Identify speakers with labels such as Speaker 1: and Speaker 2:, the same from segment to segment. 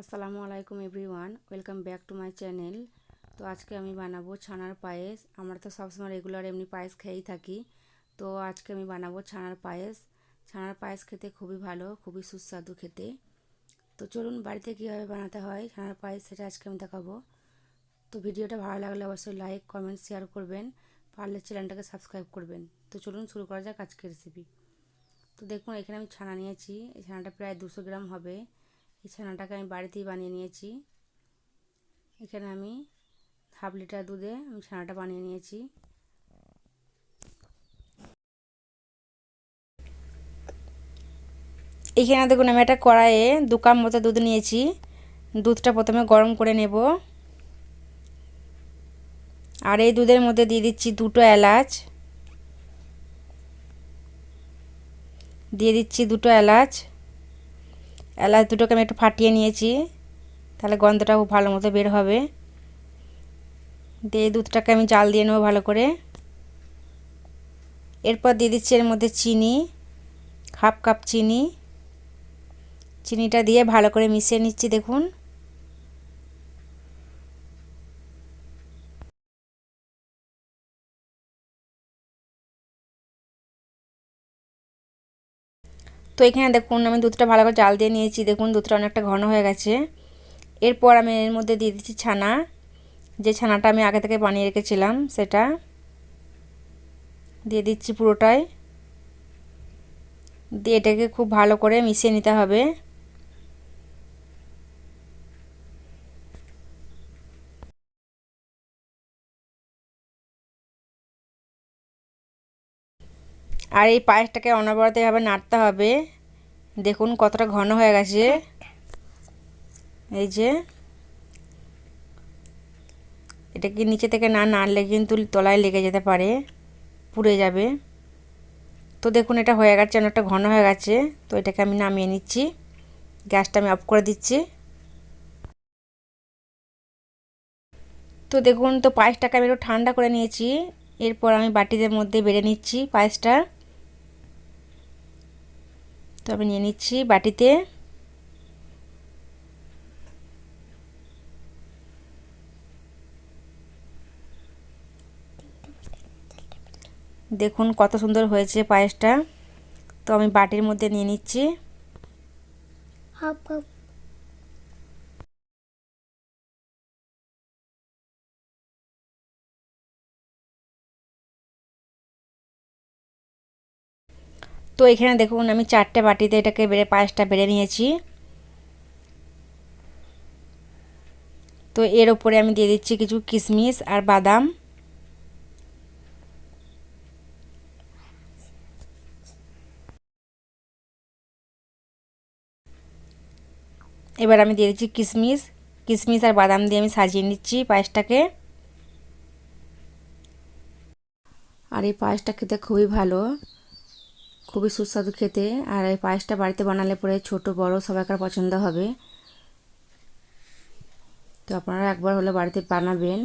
Speaker 1: আসসালামু আলাইকুম everyone, welcome back to my channel. তো আজকে আমি বানাবো ছানার পায়েস। আমরা তো সবসময় রেগুলার এমনি পায়েস খেয়েই থাকি। তো আজকে আমি বানাবো ছানার পায়েস। ছানার পায়েস খেতে খুবই ভালো, খুবই সুস্বাদু খেতে। তো চলুন বাড়িতে কীভাবে বানাতে হয় ছানার পায়েস সেটা আজকে আমি দেখাবো। তো ভিডিওটা ভালো লাগলে অবশ্যই লাইক, কমেন্ট, শেয়ার করবেন। পারলে চ্যানেলটাকে সাবস্ক্রাইব করবেন। তো চলুন শুরু করা যাক আজকের রেসিপি তো দেখুন, এখানে আমি ছানা নিয়েছি। এই ছানাটা প্রায় দুশো গ্রাম হবে। এই ছানাটাকে আমি বাড়িতেই বানিয়ে নিয়েছি। এখানে আমি হাফ লিটার দুধে আমি ছানাটা বানিয়ে নিয়েছি। এখানে দেখুন আমি একটা কড়াইয়ে দু কাপ মতো দুধ নিয়েছি। দুধটা প্রথমে গরম করে নেব। আর এই দুধের মধ্যে দিয়ে দিচ্ছি দুটো এলাচ। দিয়ে দিচ্ছি দুটো এলাচ। এলাচ দুটোকে আমি একটু ফাটিয়ে নিয়েছি। তাহলে গন্ধটা খুব ভালো মতো বের হবে। দিয়ে দুধটাকে আমি জাল দিয়ে নেব ভালো করে। এরপর দিয়ে দিচ্ছি এর মধ্যে চিনি, হাফ কাপ চিনি। চিনিটা দিয়ে ভালো করে মিশিয়ে নিচ্ছি, দেখুন। তো এখানে দেখুন, আমি দুধটা ভালো করে জাল দিয়ে নিয়েছি। দেখুন, দুধটা অনেকটা ঘন হয়ে গেছে। এরপর আমি এর মধ্যে দিয়ে দিচ্ছি ছানা। যে ছানাটা আমি আগে থেকে বানিয়ে রেখেছিলাম, সেটা দিয়ে দিচ্ছি পুরোটাই। দিয়ে এটাকে খুব ভালো করে মিশিয়ে নিতে হবে। আর এই পায়েসটাকে অনবরত এভাবে নাড়তে হবে। দেখুন কতটা ঘন হয়ে গেছে। এই যে। এটা কি নিচে থেকে না নাড়লে কিন্তু তলায় লেগে যেতে পারে, পুড়ে যাবে। তো দেখুন এটা হয়ে গেছে, অনেকটা ঘন হয়ে গেছে। তো এটাকে আমি নামিয়ে নিচ্ছি। গ্যাসটা আমি অফ করে দিচ্ছি। তো দেখুন, তো পায়েসটাকে আমি একটু ঠান্ডা করে নিয়েছি। এরপর আমি বাটিদের মধ্যে বেড়ে নিচ্ছি পায়েসটা। তো আমি নিয়ে নিচ্ছি বাটিতে। দেখুন কত সুন্দর হয়েছে পায়েসটা। তো আমি বাটির মধ্যে নিয়ে নিচ্ছি। তো এখানে দেখুন, আমি চারটে বাটিতে এটাকে বেড়ে, পায়েসটা বেড়ে নিয়েছি। তো এর ওপরে আমি দিয়ে দিচ্ছি কিছু কিশমিশ আর বাদাম। এবার আমি দিয়ে দিচ্ছি কিশমিশ কিশমিশ আর বাদাম দিয়ে আমি সাজিয়ে নিচ্ছি পায়েসটাকে। আর এই পায়েসটা খেতে খুবই ভালো। খুবই সুস্বাদু খেতে। আর এই পায়েসটা বাড়িতে বানালে পরে ছোট, বড় সবাইকার পছন্দ হবে। তো আপনারা একবার হলে বাড়িতে বানাবেন।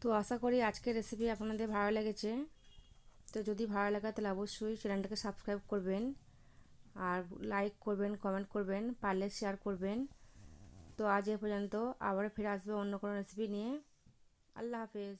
Speaker 1: তো আশা করি আজকের রেসিপি আপনাদের ভালো লেগেছে। তো যদি ভালো লাগে তাহলে অবশ্যই চ্যানেলটাকে সাবস্ক্রাইব করবেন। আর লাইক করবেন কমেন্ট করবেন, পারলে শেয়ার করবেন। তো আজ এ পর্যন্ত আবার ফিরে আসবে অন্য কোনো রেসিপি নিয়ে। আল্লাহ হাফেজ।